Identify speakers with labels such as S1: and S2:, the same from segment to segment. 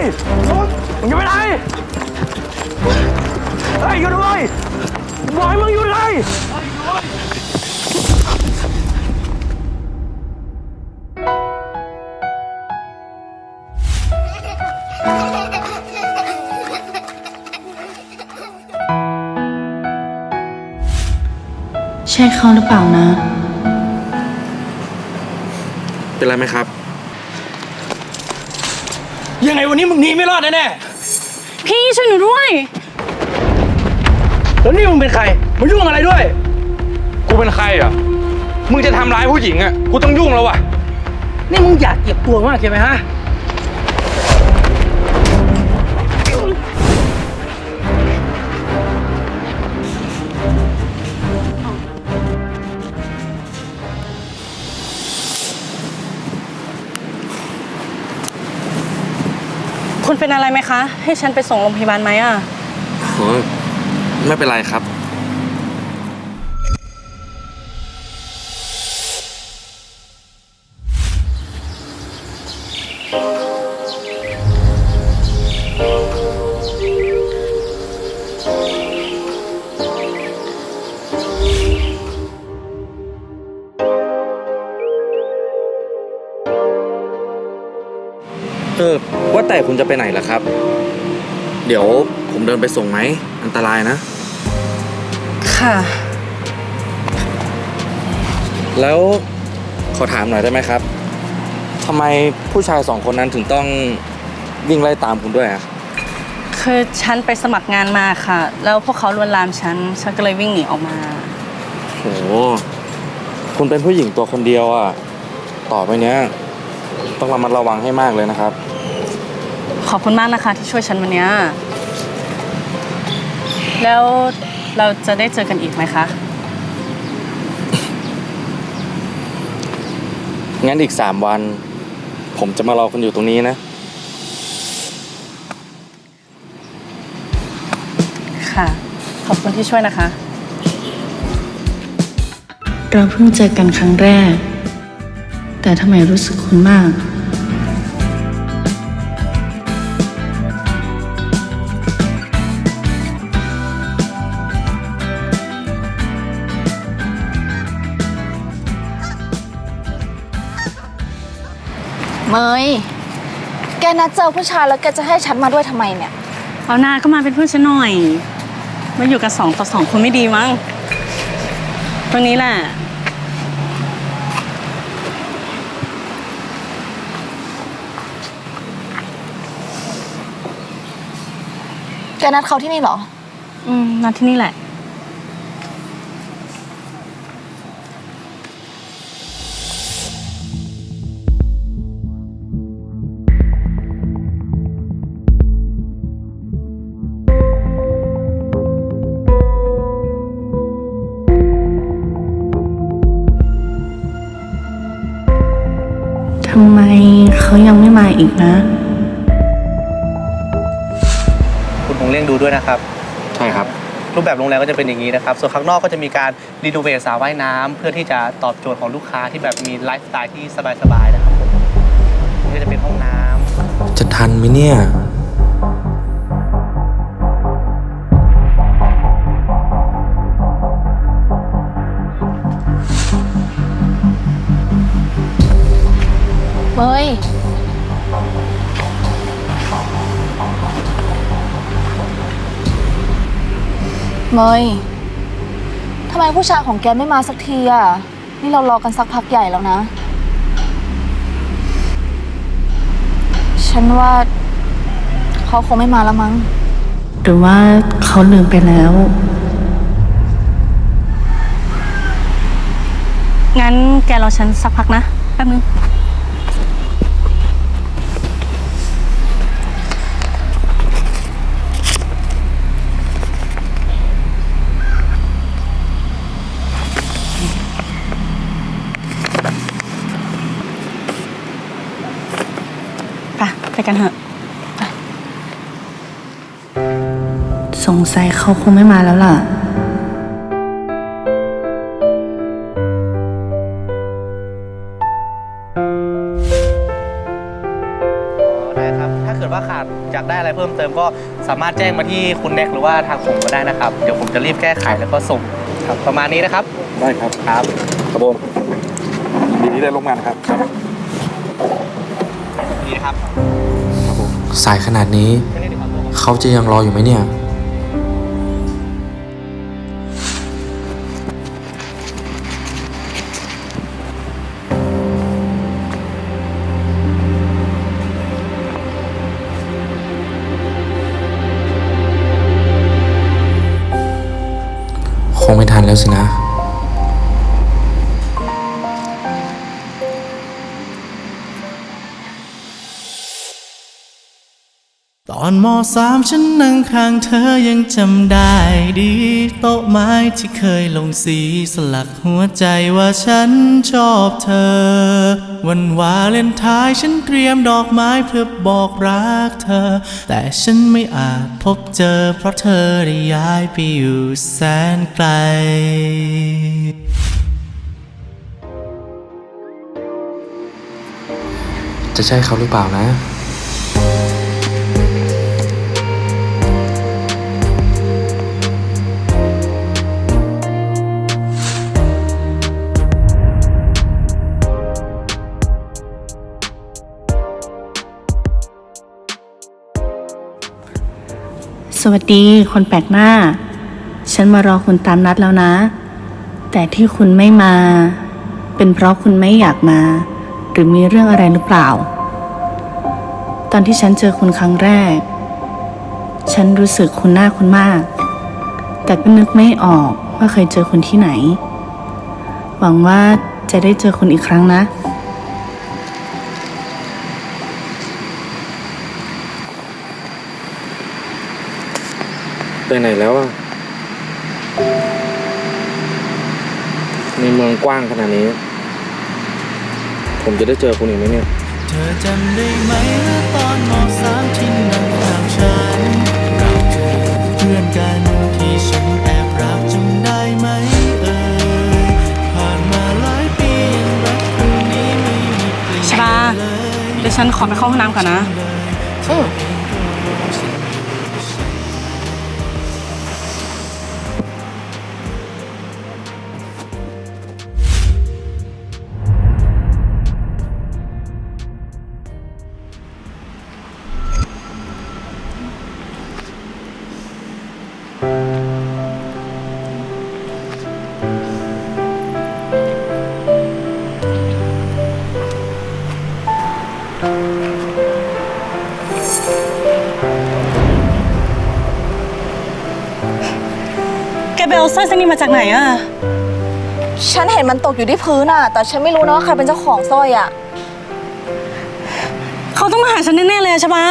S1: ยมึงจะไปไหนเฮ้ยหยุดเลยบอกให้มึงหยุดเลย
S2: ใช่เขาหรือเปล่านะ
S3: เป็นไรไหมครับ
S1: ยังไงวันนี้มึงหนีไม่รอดแน่
S2: พี่ช่วยหนูด้วย
S1: ๆแล้วนี่มึงเป็นใครมายุ่งอะไรด้วย
S3: กูเป็นใครอะ มึงจะทำร้ายผู้หญิงอะ กูต้องยุ่งแล้ววะ
S1: นี่มึงอยากเก็บตัวมากใช่ไหมฮะ
S2: คุณเป็นอะไรไหมคะ ให้ฉันไปส่งโรงพยาบาลไหมอะ
S3: โอ้ไม่เป็นไรครับเแต่คุณจะไปไหนล่ะครับ เดี๋ยวผมเดินไปส่งไหม อันตรายนะ
S2: ค่ะ
S3: แล้วขอถามหน่อยได้ไหมครับทำไมผู้ชายสองคนนั้นถึงต้องวิ่งไล่ตามคุณด้วยอะ
S2: คือฉันไปสมัครงานมาค่ะ แล้วพวกเขาลวนลามฉัน ฉันก็เลยวิ่งหนีออกมา
S3: โห คุณเป็นผู้หญิงตัวคนเดียวอะต่อไปเนี้ย ต้องระมัดระวังให้มากเลยนะครับ
S2: ขอบคุณมากนะคะที่ช่วยฉันวันเนี้ยแล้วเราจะได้เจอกันอีกไหมคะ
S3: งั้นอีกสามวัน ผมจะมารอคุณอยู่ตรงนี้นะ
S2: ค่ะ ขอบคุณที่ช่วยนะคะ
S4: เราเพิ่งเจอกันครั้งแรก แต่ทำไมรู้สึกคุ้นมาก
S5: เมยแกนัดเจอผู้ชายแล้วแกจะให้ฉันมาด้วยทำไมเนี่ย
S2: เอาหน้าก็มาเป็นเพื่อนฉันหน่อย มาอยู่กันสองต่อสองคนไม่ดีมั้ง ตรงนี้แหละ
S5: แกนัดเขาที่นี่เหรอ
S2: อืมนัดที่นี่แหละ
S6: จะเป็นอย่างนี้นะครับ ส่วนข้างนอกก็จะมีการรีโนเวทสระว่ายน้ำเพื่อที่จะตอบโจทย์ของลูกค้าที่แบบมีไลฟ์สไตล์ที่สบายๆนะครับผมนี่ก็จะเป็นห้องน้ำ
S3: จะทันไหมเนี่ย
S5: เมยทำไมผู้ชายของแกไม่มาสักทีอะ นี่เรารอกันสักพักใหญ่แล้วนะ ฉันว่า เขาคงไม่มาแล้วมั้ง
S4: หรือว่าเขาลืมไปแล้ว
S2: งั้นแกรอฉันสักพักนะ แป๊บนึง กันเถอะ
S4: สงสัยเขาคงไม่มาแล้วล่ะ
S6: อ๋อได้ครับ ถ้าเกิดว่าขาดอยากได้อะไรเพิ่มเติมก็สามารถแจ้งมาที่คุณแน็กหรือว่าทางผมก็ได้นะครับ เดี๋ยวผมจะรีบแก้ไขแล้วก็ส่งครับประมาณนี้นะครับ
S3: ได้ครับ
S6: ครับ
S3: ครับผมดีที่ได้ร่วมงานครับ
S6: ดีนะครับ
S7: สายขนาดนี้
S6: เขา
S7: จะยังรออยู่ไหมเนี่ย คงไม่ทันแล้วสินะ
S8: อนมสามฉันนั่งข้างเธอยังจำได้ดี โต๊ะไม้ที่เคยลงสีสลักหัวใจว่าฉันชอบเธอ วันวาเลนไทน์ฉันเตรียมดอกไม้เพื่อบอกรักเธอ แต่ฉันไม่อาจพบเจอ เพราะเธอได้ย้ายไปอยู่แสนไกล
S7: จะใช่เขาหรือเปล่านะ
S4: สวัสดีคนแปลกหน้า ฉันมารอคุณตามนัดแล้วนะ แต่ที่คุณไม่มา เป็นเพราะคุณไม่อยากมา หรือมีเรื่องอะไรหรือเปล่า ตอนที่ฉันเจอคุณครั้งแรก ฉันรู้สึกคุณหน้าคุณมาก แต่ก็นึกไม่ออกว่าเคยเจอคุณที่ไหน หวังว่าจะได้เจอคุณอีกครั้งนะ
S3: ไปไหนแล้วอะในเมืองกว้างขนาดนี้ ผมจะได้เจอคุณอีกไหมเนี่ย
S8: เธอจำได้ไหมเมื่อตอนมสามที่นั่งข้างฉันเราเคยเป็นเพื่อนกันที่ฉันแอบรักจำได้ไหมเอ่ยผ่านมาหลายปียังรักคนนี้ไม่มีเปลี่ยน
S2: ชบา
S8: เลย
S2: เดี๋ยวฉันขอไปเข้าห้องน้ำก่อนนะ แกไปเอาสร้อยเส้นนี้มาจากไหนอะ
S5: ฉันเห็นมันตกอยู่ที่พื้นอะแต่ฉันไม่รู้นะว่าใครเป็นเจ้าของสร้อยอะ
S2: เขาต้องมาหาฉันแน่ๆเลยอะชบา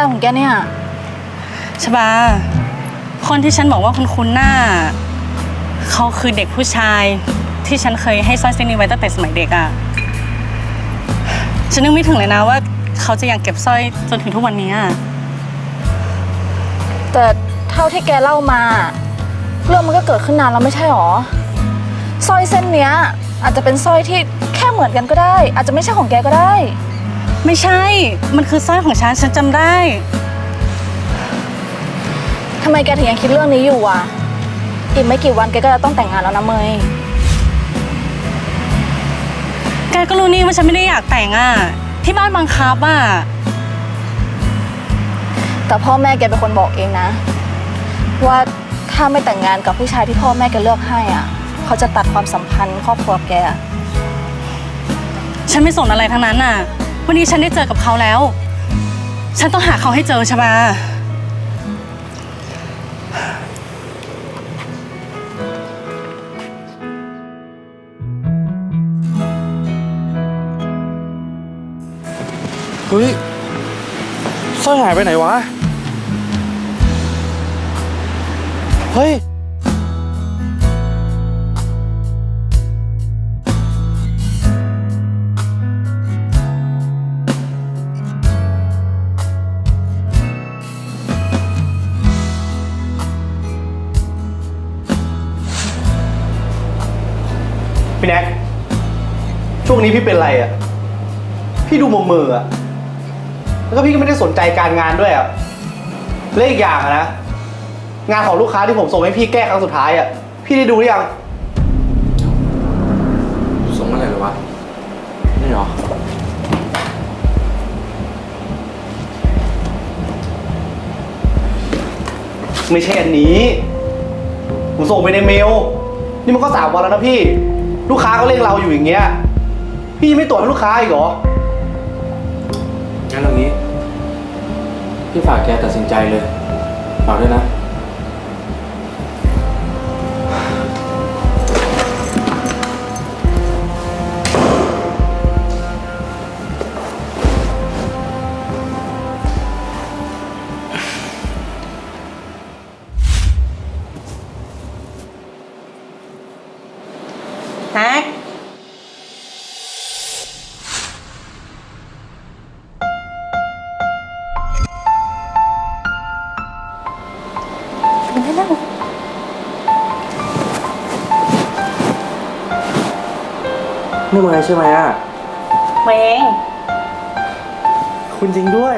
S5: อะไรของแกเนี่ย
S2: ชบา คนที่ฉันบอกว่าคุณคุณหน้า เขาคือเด็กผู้ชายที่ฉันเคยให้สร้อยเส้นนี้ไว้ตั้งแต่สมัยเด็กอะฉันนึกไม่ถึงเลยนะว่า เขาจะยังเก็บสร้อยจนถึงทุกวันนี้อะ
S5: แต่เท่าที่แกเล่ามาเรื่องมันก็เกิดขึ้นนานแล้วไม่ใช่หรอสร้อยเส้นเนี้ย อาจจะเป็นสร้อยที่แค่เหมือนกันก็ได้ อาจจะไม่ใช่ของแกก็ได้
S2: ไม่ใช่ มันคือสร้อยของฉัน ฉันจำได้
S5: ทำไมแกถึงยังคิดเรื่องนี้อยู่อะ อีกไม่กี่วันแกก็จะต้องแต่งงานแล้วนะเมย
S2: แกก็รู้นี่ว่าฉันไม่ได้อยากแต่งอะที่บ้านบังคับอะ
S5: แต่พ่อแม่แกเป็นคนบอกเองนะ ว่าถ้าไม่แต่งงานกับผู้ชายที่พ่อแม่แกเลือกให้อะ เขาจะตัดความสัมพันธ์ครอบครัวแก
S2: ฉันไม่สนอะไรทั้งนั้นน่ะ วันนี้ฉันได้เจอกับเขาแล้ว ฉันต้องหาเขาให้เจอใช่ไหม
S3: เฮ้ยสร้อยหายไปไหนวะ เฮ้ย
S6: พี่แน็กช่วงนี้พี่เป็นไรอะ พี่ดูมือมือๆอะ แล้วก็พี่ก็ไม่ได้สนใจการงานด้วยอะและอีกอย่างอะนะ งานของลูกค้าที่ผมส่งให้พี่แก้ครั้งสุดท้ายอะ พี่ได้ดูหรือยัง
S3: ส่งเมื่อไหร่เลยวะ นี่เหรอ
S6: ไม่ใช่อันนี้ ผมส่งไปในเมล นี่มันก็สามวันแล้วนะพี่ ลูกค้าก็เร่งเราอยู่อย่างเงี้ย พี่ยังไม่ตรวจให้ลูกค้าอีกเหรอ
S3: งั้นเอางี้ พี่ฝากแกตัดสินใจเลย ฝากด้วยนะ
S2: นี่
S3: เมย์ใช่ไหมอะ
S2: เวง
S6: คุณจริงด้วย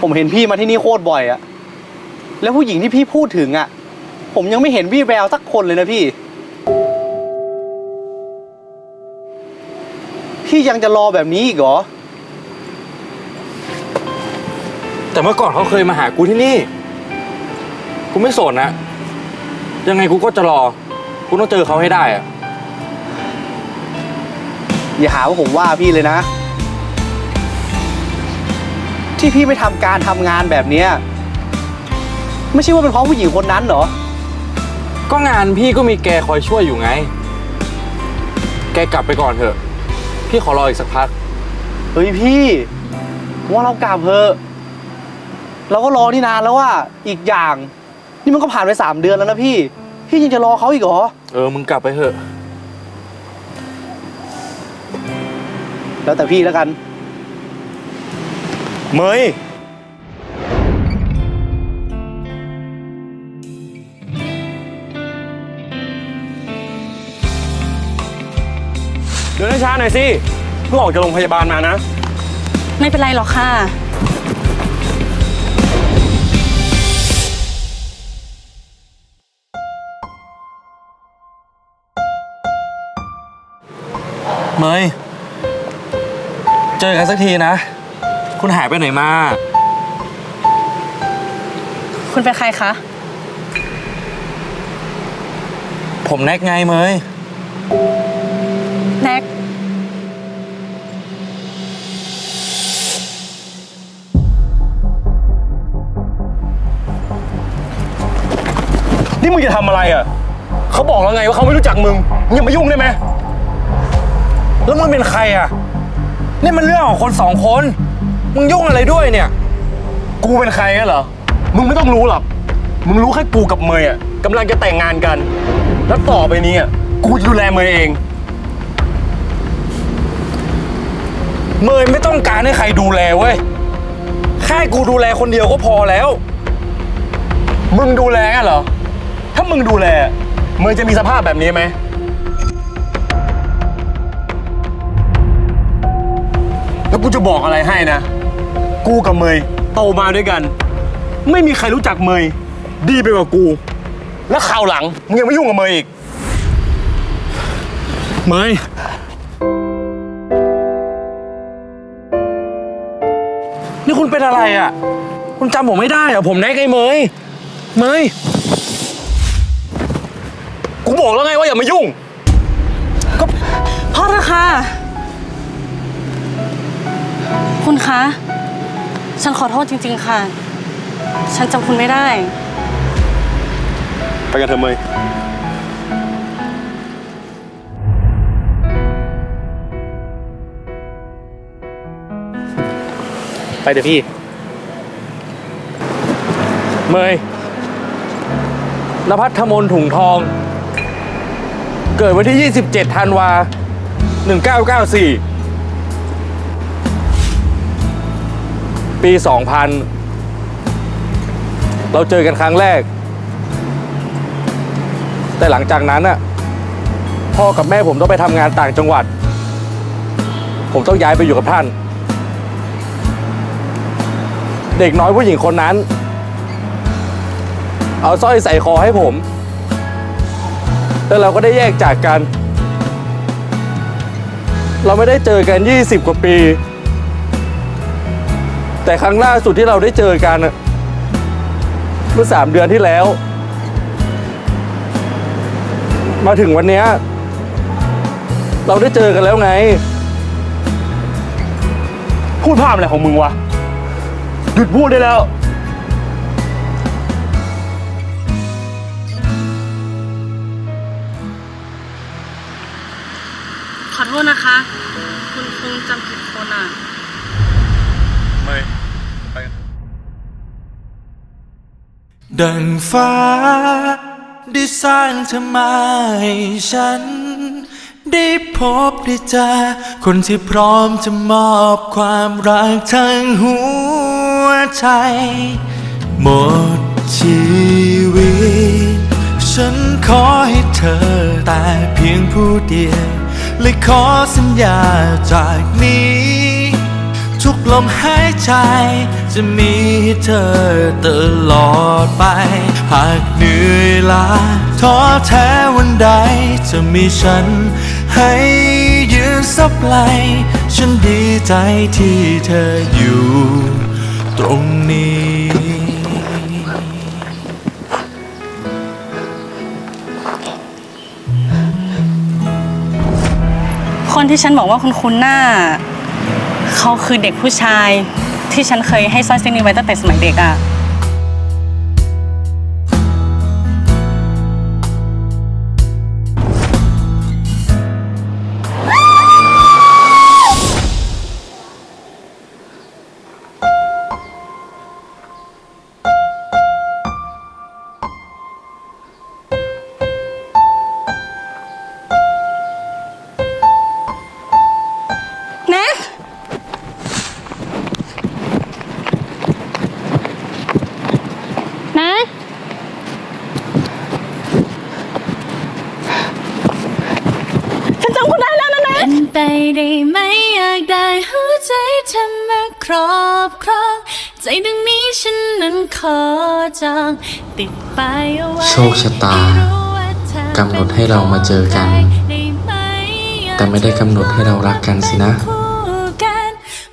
S6: ผมเห็นพี่มาที่นี่โคตรบ่อยอะแล้วผู้หญิงที่พี่พูดถึงอะผมยังไม่เห็นวี่แววสักคนเลยนะพี่ พี่ยังจะรอแบบนี้อีกเหรอ
S3: แต่เมื่อก่อนเขาเคยมาหากูที่นี่ กูไม่สนนะ ยังไงกูก็จะรอ กูต้องเจอเขาให้ได้อะ
S6: อย่าหาว่าผมว่าพี่เลยนะ ที่พี่ไม่ทำการทำงานแบบเนี้ยไม่ใช่ว่าเป็นเพราะผู้หญิงคนนั้นเหรอ
S3: ก็งานพี่ก็มีแกคอยช่วยอยู่ไง แกกลับไปก่อนเถอะ พี่ขอรออีกสักพัก
S6: เฮ้ยพี่ผมว่าเรากลับเถอะเราก็รอที่นานแล้วว่าอีกอย่าง นี่มันก็ผ่านไปสามเดือนแล้วนะพี่ พี่ยังจะรอเขาอีกเหรอ
S3: เออ มึงกลับไปเถอะ
S6: แล้วแต่พี่แล้วกัน เมย
S1: เดินช้าๆหน่อยสิเพิ่งออกจากโรงพยาบาลมานะ
S2: ไม่เป็นไรหรอกค่ะ
S3: เมยเจอกันสักทีนะ คุณหายไปไหนมา
S2: คุณเป็นใครคะ
S3: ผมแน็กไงเมย
S2: แน็ก
S1: นี่มึงจะทำอะไรอะ เขาบอกแล้วไงว่าเขาไม่รู้จักมึงมึงอย่ามายุ่งได้ไหม
S3: แล้วมึงเป็นใครอะ นี่มันเรื่องของคนสองคน มึงยุ่งอะไรด้วยเนี่ย
S1: กูเป็นใครอะเหรอ มึงไม่ต้องรู้หรอก มึงรู้แค่กูกับเมย์อะกำลังจะแต่งงานกัน แล้วต่อไปนี้อะกูจะดูแลเมย์เอง
S3: เมยไม่ต้องการให้ใครดูแลเว้ย แค่กูดูแลคนเดียวก็พอแล้ว
S1: มึงดูแลงั้นเหรอ ถ้ามึงดูแล เมย์จะมีสภาพแบบนี้ไหมแล้วกูจะบอกอะไรให้นะ กูกับเมย์โตมาด้วยกัน ไม่มีใครรู้จักเมยดีไปกว่ากู แล้วข่าวหลังมึงยังไม่ยุ่งกับเมยอีก เมย
S3: นี่คุณเป็นอะไรอะ คุณจำผมไม่ได้เหรอะผมแน็กไอ้เมยเมย
S1: กูบอกแล้วไงว่าอย่ามายุ่ง
S2: พ่อเถอะค่ะ คุณคะ ฉันขอโทษจริง ๆ ค่ะ ฉันจำคุณไม่ได้
S1: ไปกันเถอะเมย
S6: ไปเดี๋ยวพี่
S3: เมยนภัทรมนถุงทอง เกิดวันที่ 27 ธันวา 1994 ปี 2000 เราเจอกันครั้งแรก แต่หลังจากนั้นน่ะพ่อกับแม่ผมต้องไปทำงานต่างจังหวัด ผมต้องย้ายไปอยู่กับท่าน เด็กน้อยผู้หญิงคนนั้น เอาสร้อยใส่คอให้ผม แล้วเราก็ได้แยกจากกัน เราไม่ได้เจอกัน 20 กว่าปี แต่ครั้งล่าสุดที่เราได้เจอกัน เมื่อสามเดือนที่แล้ว มาถึงวันนี้เราได้เจอกันแล้วไง
S1: พูดภาพอะไรของมึงวะ หยุดพูดได้แล้ว
S2: ดั
S9: งฟ้า ได้สร้างเธอมาให้ฉัน ได้พบได้เจอคนที่พร้อมจะมอบความรักทั้งหัวใจ หมดชีวิต ฉันขอให้เธอแต่เพียงผู้เดียว และขอสัญญาจากนี้ ทุกลมหายใจ จะมีเธอตลอดไป หากเหนื่อยล้าท้อแท้วันใด จะมีฉัน ให้ยืนสับไหลฉันดีใจที่เธออยู่ตรงนี้
S2: คนที่ฉันบอกว่าคุณคุณหน้า เขาคือเด็กผู้ชายที่ฉันเคยให้สร้อยเส้นนี้ไว้ตั้งแต่สมัยเด็กอะ
S4: อบครองใจดวงนี้ฉันนั้นขอจองติดไปายเอาไว้
S10: โชคชะตา
S4: ให้รู้ว่าเธอกำ
S10: หนดให้เรามาเจอกัน
S4: ได้ไหม
S10: แต่ไม่ได้กำหนดให้เรารักกันสินะ
S4: คู่กัน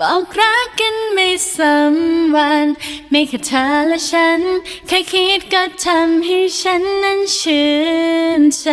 S4: บอกรักกันไม่ซ้ำวัน ไม่แค่เธอและฉัน แค่คิดก็ทำให้ฉันนั้นชื่นใจ